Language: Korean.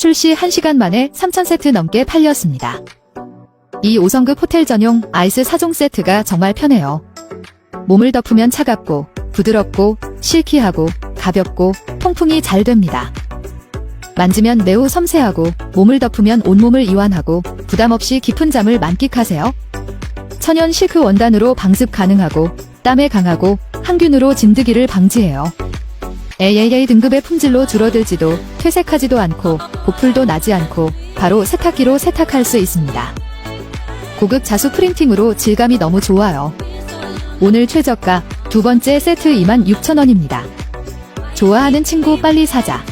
출시 1시간 만에 3,000세트 넘게 팔렸습니다. 이 5성급 호텔 전용 아이스 4종 세트가 정말 편해요. 몸을 덮으면 차갑고 부드럽고 실키하고 가볍고 통풍이 잘 됩니다. 만지면 매우 섬세하고 몸을 덮으면 온몸을 이완하고 부담 없이 깊은 잠을 만끽하세요. 천연 실크 원단으로 방습 가능하고 땀에 강하고 항균으로 진드기를 방지해요. AAA 등급의 품질로 줄어들지도 퇴색하지도 않고 보풀도 나지 않고 바로 세탁기로 세탁할 수 있습니다. 고급 자수 프린팅으로 질감이 너무 좋아요. 오늘 최저가 두 번째 세트 26,000원입니다. 좋아하는 친구 빨리 사자.